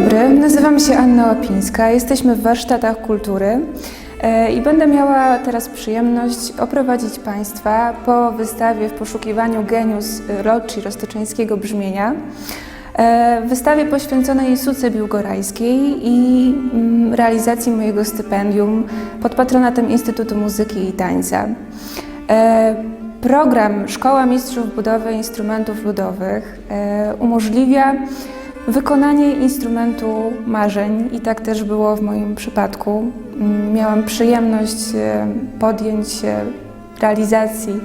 dobry, nazywam się Anna Łapińska. Jesteśmy w warsztatach kultury e, i będę miała teraz przyjemność oprowadzić Państwa po wystawie w poszukiwaniu genius Rocci roztoczeńskiego brzmienia. E, Wystawie poświęconej Suce Biłgorajskiej i mm, realizacji mojego stypendium pod patronatem Instytutu Muzyki i Tańca. E, Program Szkoła Mistrzów Budowy Instrumentów Ludowych umożliwia wykonanie instrumentu marzeń i tak też było w moim przypadku. Mm, Miałam przyjemność e, podjąć się realizacji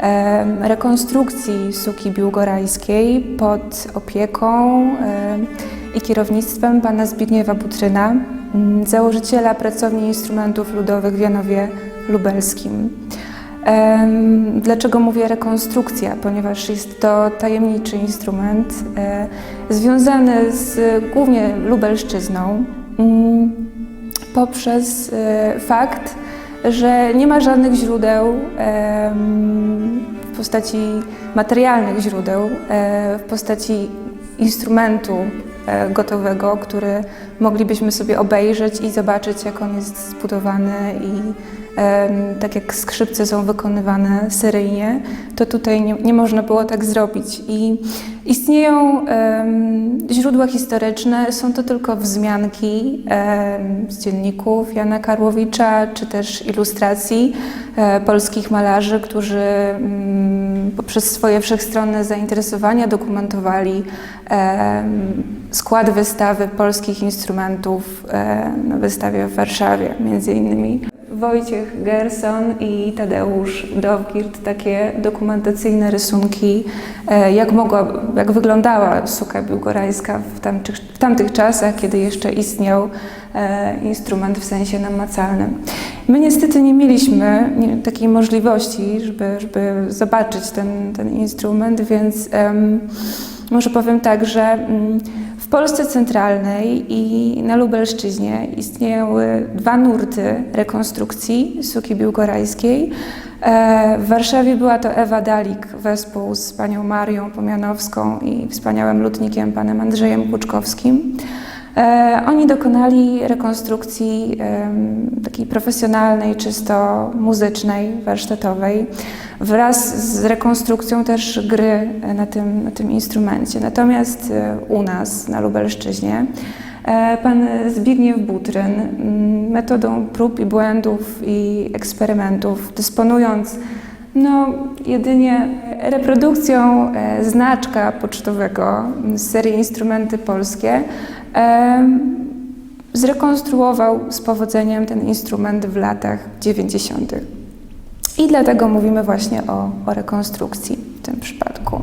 e, rekonstrukcji Suki Biłgorajskiej pod opieką e, i kierownictwem pana Zbigniewa Butryna, mm, założyciela Pracowni Instrumentów Ludowych w Janowie Lubelskim. Dlaczego mówię rekonstrukcja? Ponieważ jest to tajemniczy instrument e, związany z głównie Lubelszczyzną mm, poprzez e, fakt, że nie ma żadnych źródeł w postaci materialnych źródeł, e, w postaci instrumentu gotowego, który moglibyśmy sobie obejrzeć i zobaczyć, jak on jest zbudowany i em, tak jak skrzypce są wykonywane seryjnie, to tutaj nie, nie można było tak zrobić. I istnieją em, źródła historyczne, są to tylko wzmianki em, z dzienników Jana Karłowicza, czy też ilustracji e, polskich malarzy, którzy mm, poprzez swoje wszechstronne zainteresowania dokumentowali em, skład wystawy polskich instrumentów e, na wystawie w Warszawie, między innymi. Wojciech Gerson i Tadeusz Dowgirt, takie dokumentacyjne rysunki, e, jak, mogła, jak wyglądała suka biłgorajska w tamtych, w tamtych czasach, kiedy jeszcze istniał e, instrument w sensie namacalnym. My niestety nie mieliśmy takiej możliwości, żeby, żeby zobaczyć ten, ten instrument, więc em, może powiem tak, że mm, w Polsce Centralnej i na Lubelszczyźnie istniały dwa nurty rekonstrukcji suki biłgorajskiej. E, W Warszawie była to Ewa Dalik wespół z panią Marią Pomianowską i wspaniałym lutnikiem panem Andrzejem Kłuczkowskim. E, Oni dokonali rekonstrukcji takiej profesjonalnej, czysto muzycznej, warsztatowej, wraz z rekonstrukcją też gry na tym, na tym instrumencie. Natomiast e, u nas, na Lubelszczyźnie, e, pan Zbigniew Butryn m, metodą prób i błędów i eksperymentów, dysponując no, jedynie reprodukcją znaczka pocztowego z serii Instrumenty Polskie, zrekonstruował z powodzeniem ten instrument w latach 90. I dlatego mówimy właśnie o, o rekonstrukcji w tym przypadku.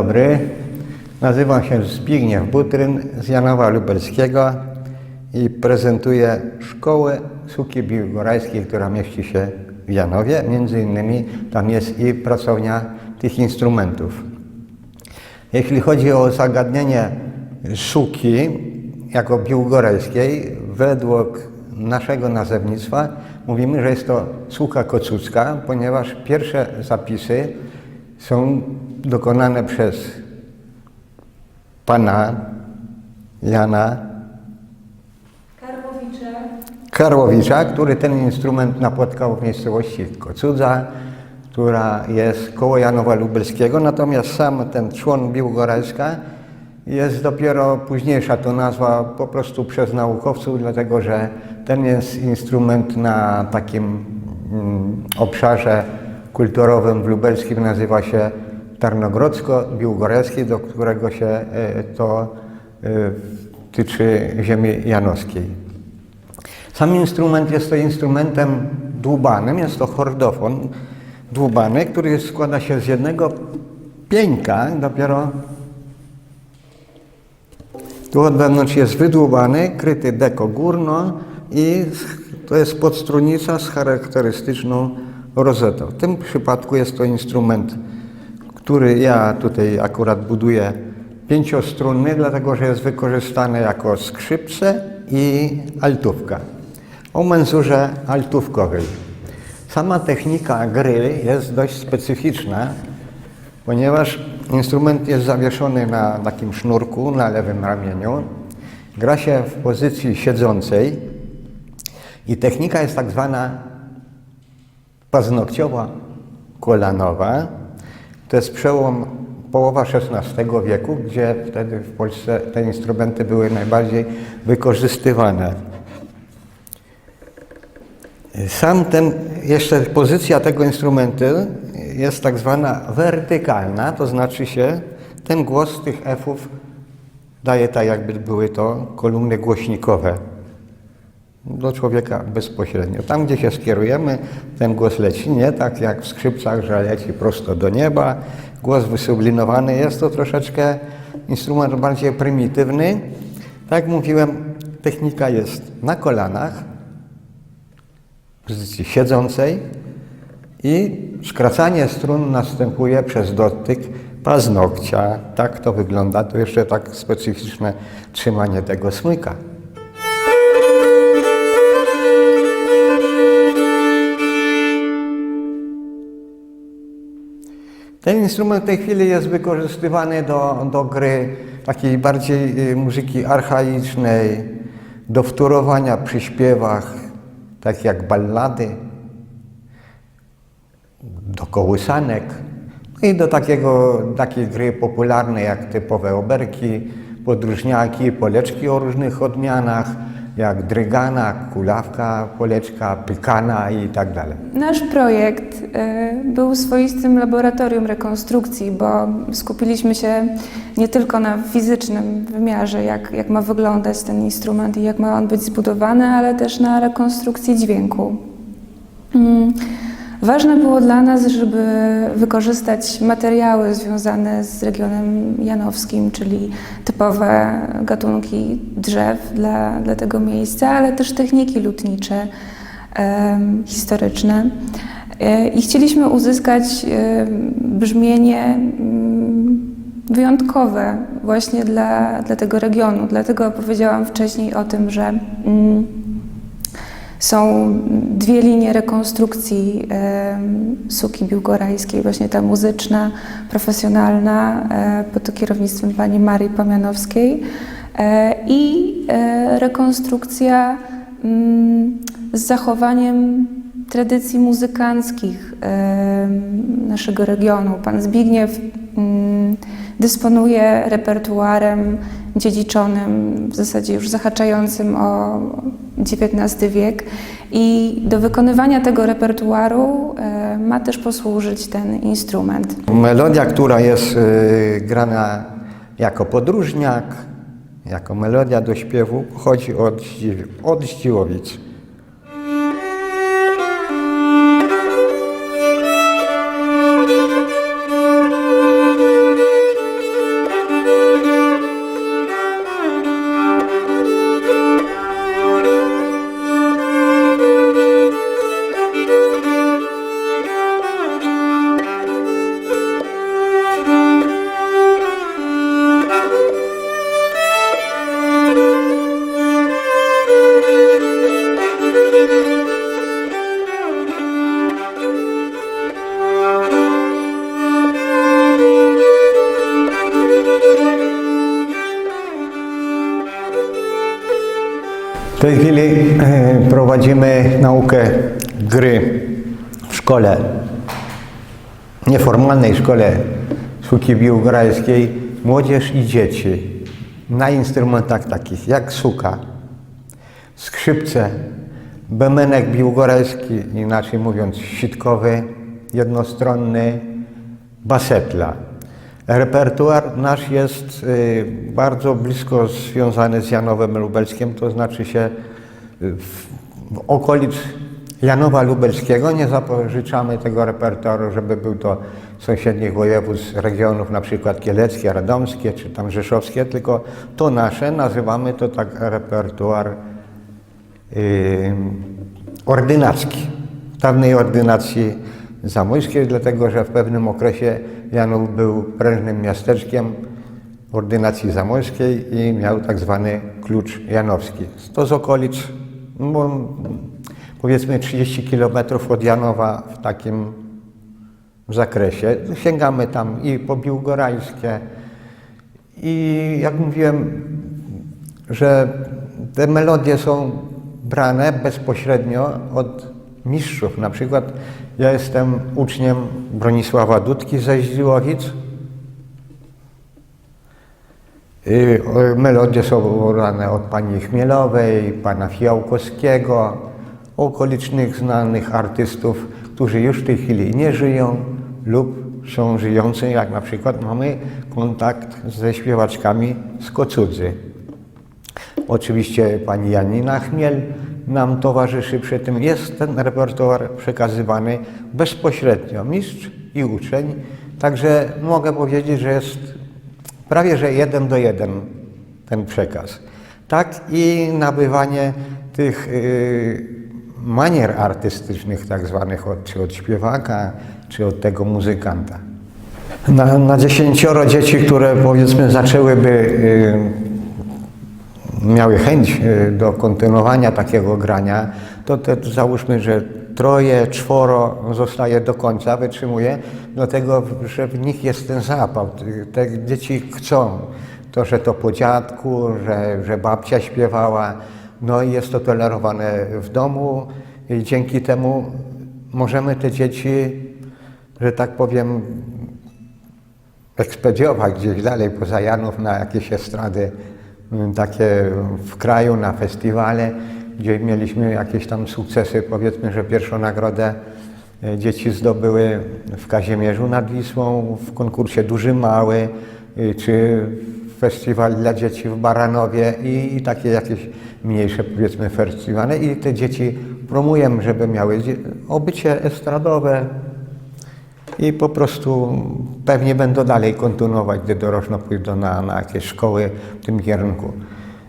Dobry. Nazywam się Zbigniew Butryn z Janowa Lubelskiego i prezentuję Szkołę Suki Biłgorajskiej, która mieści się w Janowie. Między innymi tam jest i pracownia tych instrumentów. Jeśli chodzi o zagadnienie suki jako biłgorajskiej, według naszego nazewnictwa mówimy, że jest to suka kocucka, ponieważ pierwsze zapisy są dokonane przez pana Jana Karłowicze. Karłowicza, który ten instrument napotkał w miejscowości Kocudza, która jest koło Janowa Lubelskiego, natomiast sam ten człon Biłgorajska jest dopiero późniejsza. To nazwa po prostu przez naukowców, dlatego że ten jest instrument na takim mm, obszarze kulturowym w lubelskim. Nazywa się Tarnogrodzko-Biłgorajski, do którego się e, to e, tyczy ziemi janowskiej. Sam instrument jest to instrumentem dłubanym, jest to chordofon dłubany, który składa się z jednego pieńka, dopiero tu od wewnątrz jest wydłubany, kryty deko górno i to jest podstrunica z charakterystyczną rozetą. W tym przypadku jest to instrument, który ja tutaj akurat buduję pięciostrunny, dlatego że jest wykorzystany jako skrzypce i altówka o menzurze altówkowej. Sama technika gry jest dość specyficzna, ponieważ instrument jest zawieszony na takim sznurku na lewym ramieniu. Gra się w pozycji siedzącej i technika jest tak zwana paznokciowa kolanowa. To jest przełom połowa XVI wieku, gdzie wtedy w Polsce te instrumenty były najbardziej wykorzystywane. Sam ten, jeszcze pozycja tego instrumentu jest tak zwana wertykalna, to znaczy się ten głos tych F-ów daje tak, jakby były to kolumny głośnikowe do człowieka bezpośrednio. Tam, gdzie się skierujemy, ten głos leci nie tak jak w skrzypcach, że leci prosto do nieba. Głos wysublinowany jest to troszeczkę instrument bardziej prymitywny. Tak jak mówiłem, technika jest na kolanach, w pozycji siedzącej i skracanie strun następuje przez dotyk paznokcia. Tak to wygląda. To jeszcze tak specyficzne trzymanie tego smyka. Ten instrument w tej chwili jest wykorzystywany do, do gry takiej bardziej y, muzyki archaicznej, do wtórowania przy śpiewach, tak jak ballady, do kołysanek no i do takiego, takiej gry popularnej jak typowe oberki, podróżniaki, poleczki o różnych odmianach, jak drygana, kulawka, poleczka, pykana i tak dalej. Nasz projekt e, był swoistym laboratorium rekonstrukcji, bo skupiliśmy się nie tylko na fizycznym wymiarze, jak, jak ma wyglądać ten instrument i jak ma on być zbudowany, ale też na rekonstrukcji dźwięku. Mm, Ważne było dla nas, żeby wykorzystać materiały związane z regionem janowskim, czyli typowe gatunki drzew dla, dla tego miejsca, ale też techniki lutnicze, historyczne. E, I chcieliśmy uzyskać brzmienie mm, wyjątkowe właśnie dla, dla tego regionu. Dlatego powiedziałam wcześniej o tym, że mm, są dwie linie rekonstrukcji suki biłgorajskiej, właśnie ta muzyczna, profesjonalna, e, pod kierownictwem pani Marii Pomianowskiej e, i e, rekonstrukcja mm, z zachowaniem tradycji muzykanckich naszego regionu. Pan Zbigniew mm, dysponuje repertuarem dziedziczonym, w zasadzie już zahaczającym o XIX wiek i do wykonywania tego repertuaru e, ma też posłużyć ten instrument. Melodia, która jest y, grana jako podróżniak, jako melodia do śpiewu, pochodzi od, od Zdziłowic. W tej chwili e, prowadzimy naukę gry w szkole, nieformalnej szkole sztuki biłgorajskiej, młodzież i dzieci na instrumentach takich jak suka, skrzypce, bemenek biłgorajski, inaczej mówiąc sitkowy, jednostronny basetla. Repertuar nasz jest y, bardzo blisko związany z Janowem Lubelskim, to znaczy się y, w, okolic Janowa Lubelskiego nie zapożyczamy tego repertuaru, żeby był to sąsiednich województw, regionów, przykład kieleckie, radomskie czy tam rzeszowskie, tylko to nasze, nazywamy to tak repertuar y, ordynacki. Dawnej ordynacji zamojskiej, dlatego że w pewnym okresie Janów był prężnym miasteczkiem ordynacji zamojskiej i miał tak zwany klucz janowski. To z okolic, no, powiedzmy 30 kilometrów od Janowa w takim zakresie. Sięgamy tam i po Biłgorajskie i jak mówiłem, że te melodie są brane bezpośrednio od mistrzów. Na przykład ja jestem uczniem Bronisława Dudki ze Ździłowic. Y, Melodie są brane od pani Chmielowej, pana Fiałkowskiego, okolicznych znanych artystów, którzy już w tej chwili nie żyją lub są żyjący, jak na przykład mamy kontakt ze śpiewaczkami z Kocudzy. Oczywiście pani Janina Chmiel nam towarzyszy przy tym. Jest ten repertuar przekazywany bezpośrednio, mistrz i uczeń. Także mogę powiedzieć, że jest prawie że jeden do jeden ten przekaz. Tak i nabywanie tych y, manier artystycznych, tak zwanych, czy od śpiewaka, czy od tego muzykanta. Na, na dziesięcioro dzieci, które powiedzmy zaczęłyby y, miały chęć e, do kontynuowania takiego grania, to te, załóżmy, że troje, czworo zostaje do końca, wytrzymuje, dlatego że w nich jest ten zapał. Te dzieci chcą. To, że to po dziadku, że, że babcia śpiewała, no i jest to tolerowane w domu i dzięki temu możemy te dzieci, że tak powiem, ekspediować gdzieś dalej poza Janów na jakieś estrady takie w kraju, na festiwale, gdzie mieliśmy jakieś tam sukcesy. Powiedzmy, że pierwszą nagrodę e, dzieci zdobyły w Kazimierzu nad Wisłą, w konkursie Duży Mały, y, czy festiwal dla dzieci w Baranowie i, takie jakieś mniejsze powiedzmy festiwale i te dzieci promujemy, żeby miały obycie estradowe, i po prostu pewnie będą dalej kontynuować, gdy dorośną pójdą na, na jakieś szkoły w tym kierunku.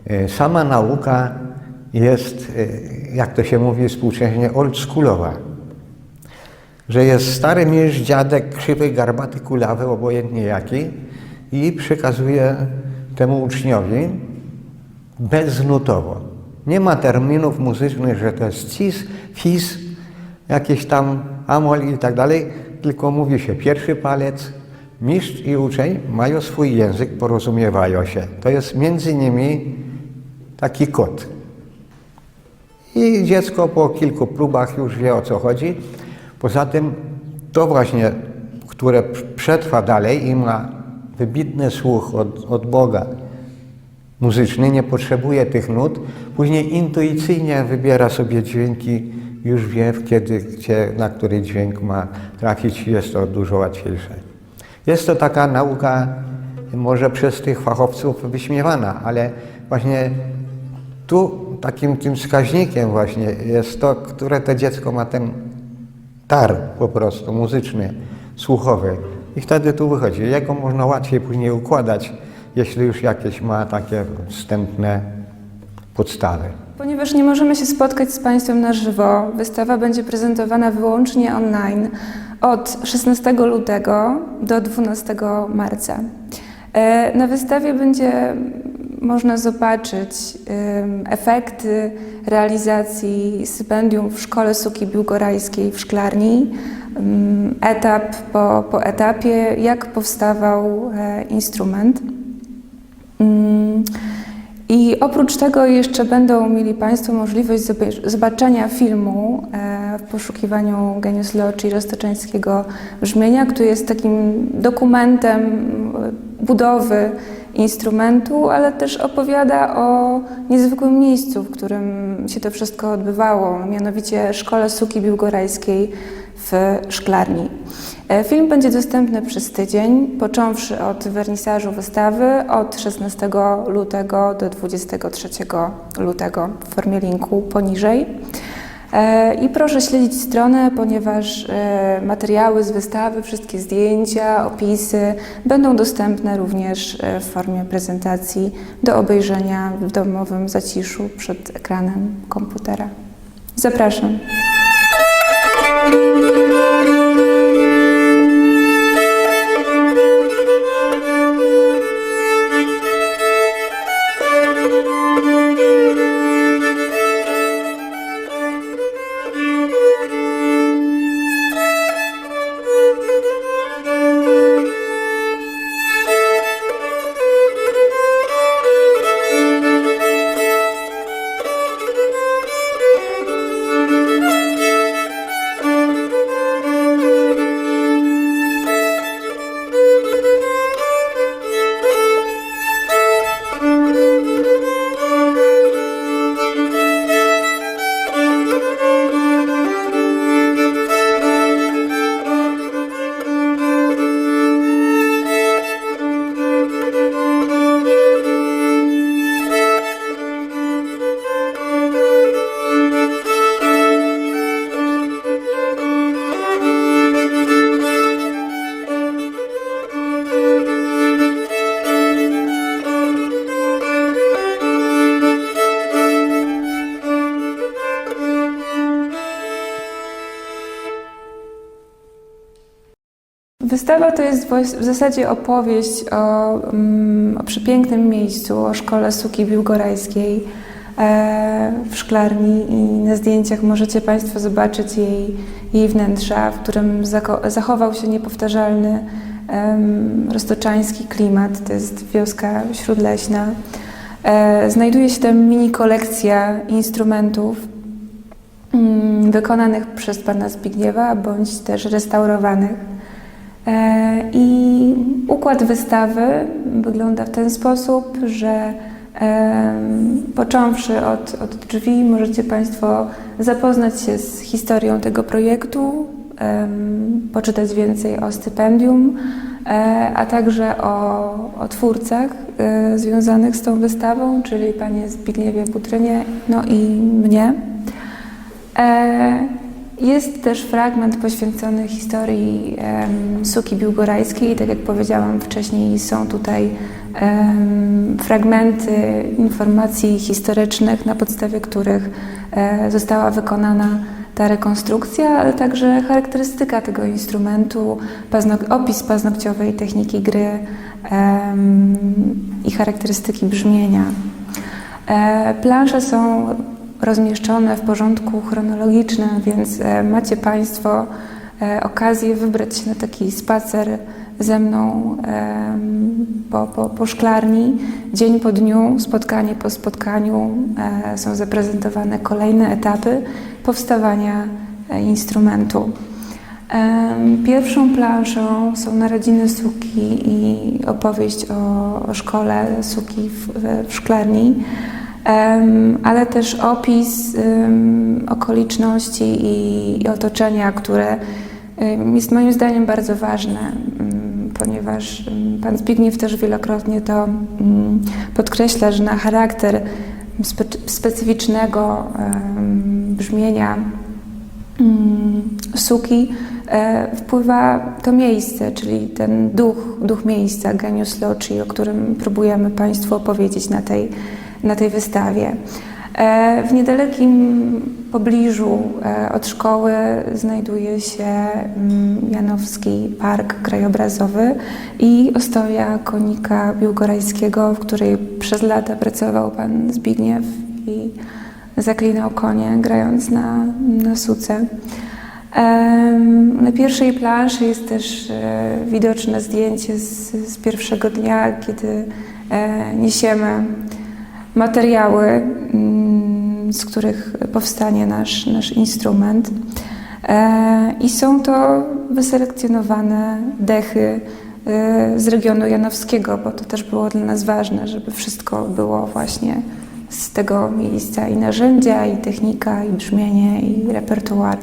E, Sama nauka jest, e, jak to się mówi współcześnie, oldschoolowa. Że jest stary mistrz, dziadek, krzywy, garbaty, kulawy, obojętnie jaki i przekazuje temu uczniowi beznutowo. Nie ma terminów muzycznych, że to jest cis, fis, jakieś tam amol i tak dalej, tylko mówi się pierwszy palec, mistrz i uczeń mają swój język, porozumiewają się. To jest między nimi taki kod. I dziecko po kilku próbach już wie o co chodzi. Poza tym to właśnie, które przetrwa dalej i ma wybitny słuch od, od Boga, muzyczny, nie potrzebuje tych nut, później intuicyjnie wybiera sobie dźwięki, już wie kiedy, gdzie, na który dźwięk ma trafić, jest to dużo łatwiejsze. Jest to taka nauka może przez tych fachowców wyśmiewana, ale właśnie tu takim tym wskaźnikiem właśnie jest to, które to dziecko ma ten dar po prostu muzyczny, słuchowy. I wtedy tu wychodzi. Jego można łatwiej później układać, jeśli już jakieś ma takie wstępne podstawy. Ponieważ nie możemy się spotkać z Państwem na żywo, wystawa będzie prezentowana wyłącznie online od 16 lutego do 12 marca. E, Na wystawie będzie można zobaczyć efekty realizacji stypendium w Szkole Suki Biłgorajskiej w Szklarni, em, etap po, po etapie, jak powstawał e, instrument. I oprócz tego jeszcze będą mieli Państwo możliwość zobaczenia filmu e, w poszukiwaniu Genius Loci roztoczeńskiego brzmienia, który jest takim dokumentem budowy instrumentu, ale też opowiada o niezwykłym miejscu, w którym się to wszystko odbywało, mianowicie Szkole Suki Biłgorajskiej w Szklarni. E, Film będzie dostępny przez tydzień, począwszy od wernisażu wystawy od 16 lutego do 23 lutego w formie linku poniżej. E, I proszę śledzić stronę, ponieważ e, materiały z wystawy, wszystkie zdjęcia, opisy będą dostępne również e, w formie prezentacji do obejrzenia w domowym zaciszu przed ekranem komputera. Zapraszam. Wystawa to jest w zasadzie opowieść o, mm, o przepięknym miejscu, o szkole Suki Biłgorajskiej e, w szklarni i na zdjęciach możecie Państwo zobaczyć jej, jej wnętrza, w którym zachował się niepowtarzalny roztoczański klimat. To jest wioska śródleśna. E, znajduje się tam mini kolekcja instrumentów mm, wykonanych przez pana Zbigniewa, bądź też restaurowanych. E, I układ wystawy wygląda w ten sposób, że począwszy od, od drzwi możecie Państwo zapoznać się z historią tego projektu, poczytać więcej o stypendium, e, a także o, o twórcach e, związanych z tą wystawą, czyli Panie Zbigniewie Butrynie, no i mnie. Jest też fragment poświęcony historii em, Suki Biłgorajskiej. Tak jak powiedziałam wcześniej, są tutaj em, fragmenty informacji historycznych, na podstawie których e, została wykonana ta rekonstrukcja, ale także charakterystyka tego instrumentu, opis paznokciowej techniki gry em, i charakterystyki brzmienia. E, Plansze są rozmieszczone w porządku chronologicznym, więc e, macie Państwo e, okazję wybrać się na taki spacer ze mną po, po, po szklarni. Dzień po dniu, spotkanie po spotkaniu e, są zaprezentowane kolejne etapy powstawania instrumentu. Pierwszą planszą są narodziny Suki i opowieść o, o szkole Suki w, w- szklarni, ale też opis okoliczności i, otoczenia, które jest moim zdaniem bardzo ważne, ponieważ pan Zbigniew też wielokrotnie to podkreśla, że na charakter spe- specyficznego brzmienia suki e, wpływa to miejsce, czyli ten duch, duch miejsca, genius loci, o którym próbujemy Państwu opowiedzieć na tej, na tej wystawie. E, W niedalekim pobliżu e, od szkoły znajduje się mm, Janowski Park Krajobrazowy i ostoja konika biłgorajskiego, w której przez lata pracował pan Zbigniew i zaklinał konie, grając na, na suce. Na pierwszej planszy jest też e, widoczne zdjęcie z, z pierwszego dnia, kiedy niesiemy materiały, mm, z których powstanie nasz, nasz instrument. E, I są to wyselekcjonowane dechy y, z regionu janowskiego, bo to też było dla nas ważne, żeby wszystko było właśnie z tego miejsca i narzędzia, i technika, i brzmienie, i repertuar.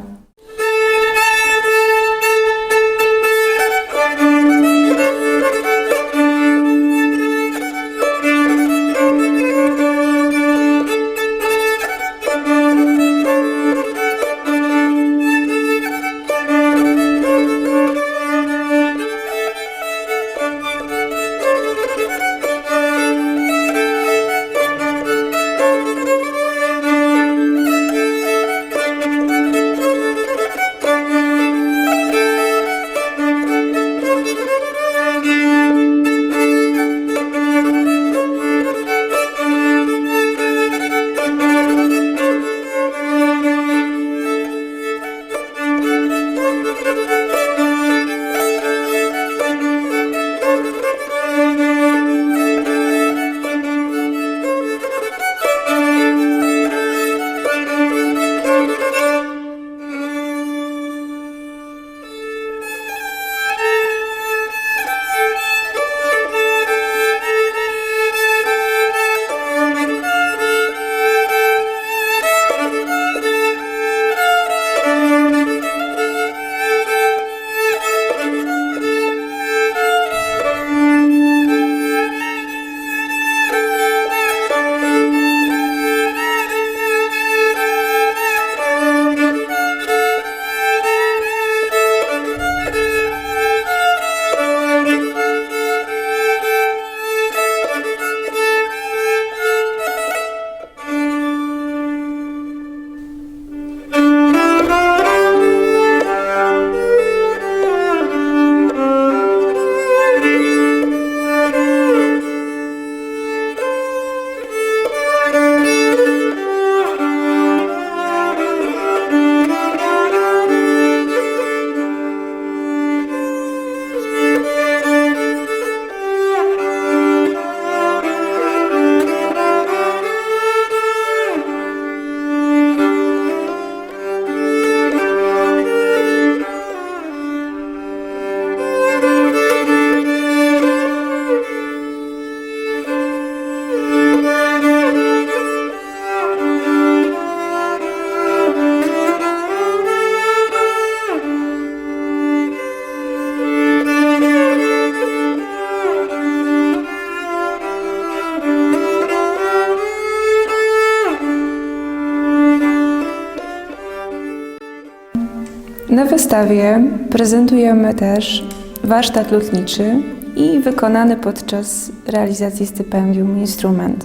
Wystawie prezentujemy też warsztat lutniczy i wykonany podczas realizacji stypendium instrument.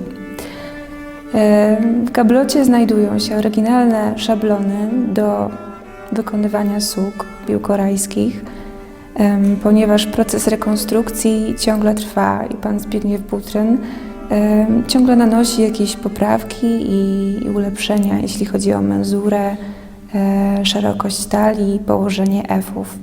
E, W gablocie znajdują się oryginalne szablony do wykonywania sług piłkorajskich, em, ponieważ proces rekonstrukcji ciągle trwa i pan Zbigniew Butryn ciągle nanosi jakieś poprawki i ulepszenia, jeśli chodzi o menzurę, e, szerokość tali, położenie F-ów.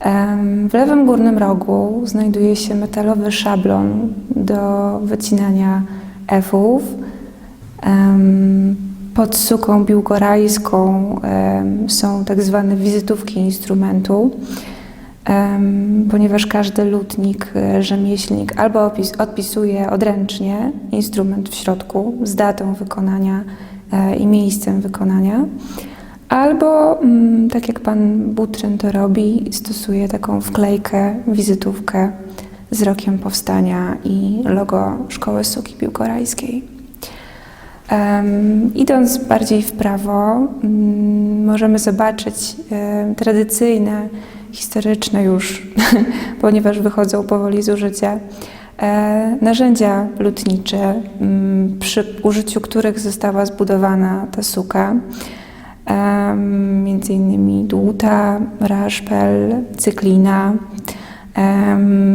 Em, W lewym górnym rogu znajduje się metalowy szablon do wycinania F-ów. Em, Pod suką biłgorajską są tak zwane wizytówki instrumentu, ponieważ każdy lutnik, e, rzemieślnik albo opis, odpisuje odręcznie instrument w środku z datą wykonania e, i miejscem wykonania, albo mm, tak jak pan Butryn to robi, stosuje taką wklejkę, wizytówkę z rokiem powstania i logo Szkoły Suki Piłkorajskiej. Em, idąc bardziej w prawo, mm, możemy zobaczyć em, tradycyjne, historyczne już, ponieważ wychodzą powoli z użycia, e, narzędzia lutnicze, mm, przy użyciu których została zbudowana ta suka. Między innymi dłuta, raszpel, cyklina,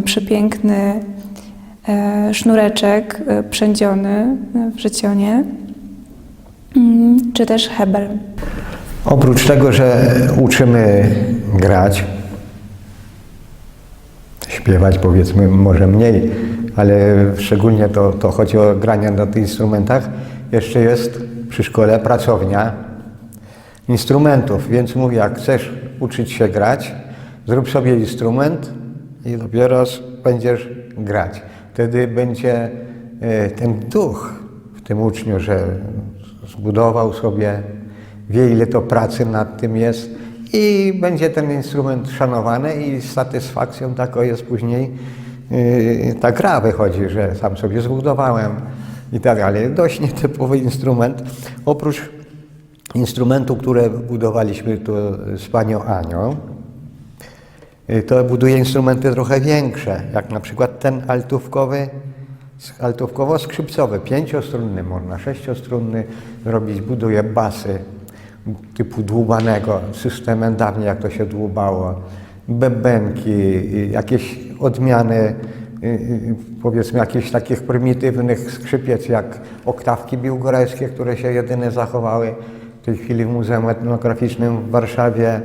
przepiękny e, sznureczek e, przędziony w życionie, mm, czy też hebel. Oprócz tego, że uczymy grać, śpiewać powiedzmy może mniej, ale szczególnie to, to chodzi o granie na tych instrumentach, jeszcze jest przy szkole pracownia instrumentów, więc mówię, jak chcesz uczyć się grać, zrób sobie instrument, i dopiero będziesz grać. Wtedy będzie e, ten duch w tym uczniu, że zbudował sobie, wie ile to pracy nad tym jest i będzie ten instrument szanowany i z satysfakcją taką jest później yy, ta gra wychodzi, że sam sobie zbudowałem i tak dalej. Dość nietypowy instrument. Oprócz instrumentu, które budowaliśmy tu z panią Anią, yy, to buduje instrumenty trochę większe, jak na przykład ten altówkowy, altówkowo-skrzypcowy, pięciostrunny, można sześciostrunny zrobić, buduje basy typu dłubanego, systemem dawniej jak to się dłubało, bębenki, y, jakieś odmiany, y, y, powiedzmy jakichś takich prymitywnych skrzypiec jak oktawki biłgorajskie, które się jedyne zachowały w tej chwili w Muzeum Etnograficznym w Warszawie.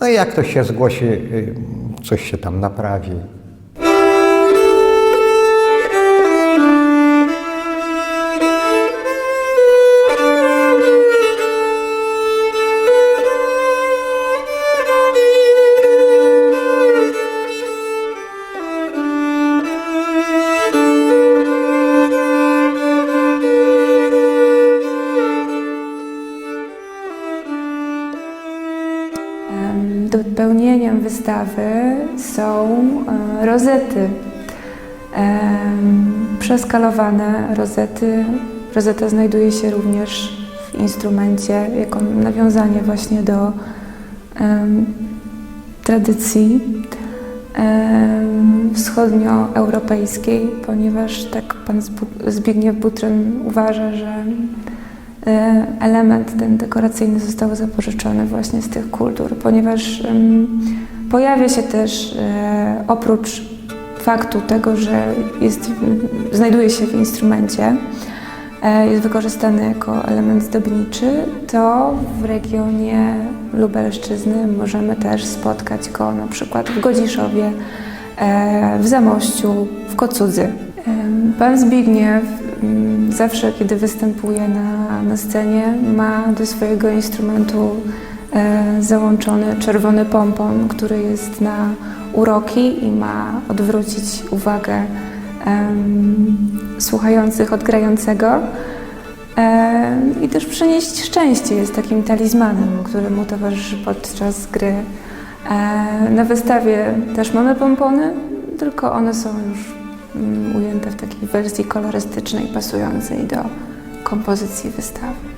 No i jak ktoś się zgłosi, y, coś się tam naprawi. Rozety. Przeskalowane rozety. Rozeta znajduje się również w instrumencie jako nawiązanie właśnie do tradycji wschodnioeuropejskiej, ponieważ tak pan Zbigniew Butryn uważa, że e, element ten dekoracyjny został zapożyczony właśnie z tych kultur, ponieważ em, pojawia się też e, oprócz faktu tego, że jest, znajduje się w instrumencie, e, jest wykorzystany jako element zdobniczy, to w regionie Lubelszczyzny możemy też spotkać go na przykład w Godziszowie, e, w Zamościu, w Kocudzy. Em, Pan Zbigniew mm, zawsze, kiedy występuje na, na scenie, ma do swojego instrumentu e, załączony czerwony pompon, który jest na uroki i ma odwrócić uwagę słuchających od grającego. E, I też przynieść szczęście jest takim talizmanem, który mu towarzyszy podczas gry. E, Na wystawie też mamy pompony, tylko one są już mm, ujęte w takiej wersji kolorystycznej, pasującej do kompozycji wystawy.